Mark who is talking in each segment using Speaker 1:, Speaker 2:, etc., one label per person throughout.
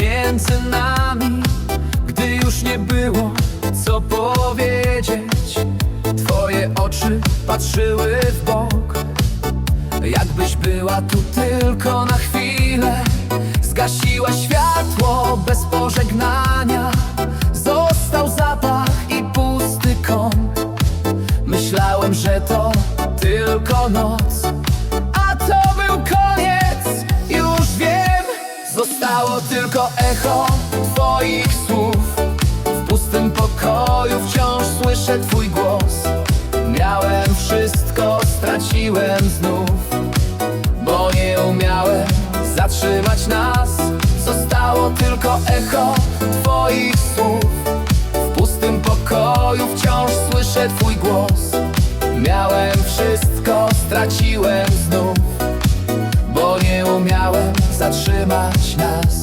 Speaker 1: między nami. Gdy już nie było co powiedzieć Twoje oczy patrzyły w bok. Jakbyś była tu tylko na chwilę Zgasiła światło bez pożegnania. Został zapach i pusty kąt Myślałem, że to tylko noc echo twoich słów. W pustym pokoju wciąż słyszę twój głos. Miałem wszystko, straciłem znów Bo nie umiałem zatrzymać nas. Zostało tylko echo twoich słów. W pustym pokoju wciąż słyszę twój głos. Miałem wszystko, straciłem znów Bo nie umiałem zatrzymać nas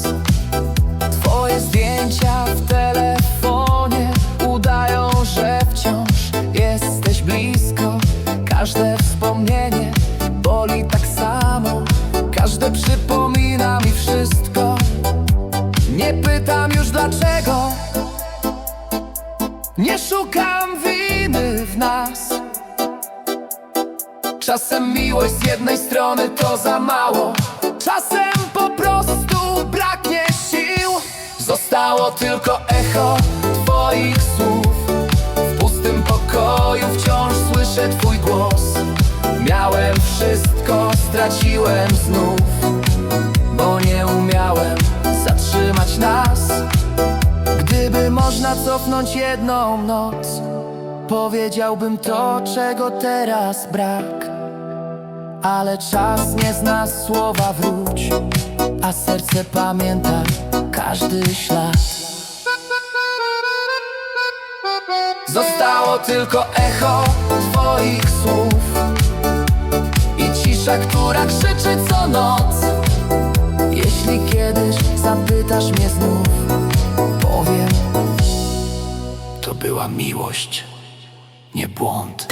Speaker 1: Nie szukam winy w nas. Czasem miłość z jednej strony to za mało. Czasem po prostu braknie sił. Zostało tylko echo twoich słów. W pustym pokoju wciąż słyszę twój głos. Miałem wszystko, straciłem znów Bo nie cofnąć jedną noc. Powiedziałbym to, czego teraz brak. Ale czas nie zna słowa wróć A serce pamięta każdy ślad. Zostało tylko echo twoich słów I cisza, która krzyczy co noc. Jeśli kiedyś zapytasz mnie znów była miłość, nie błąd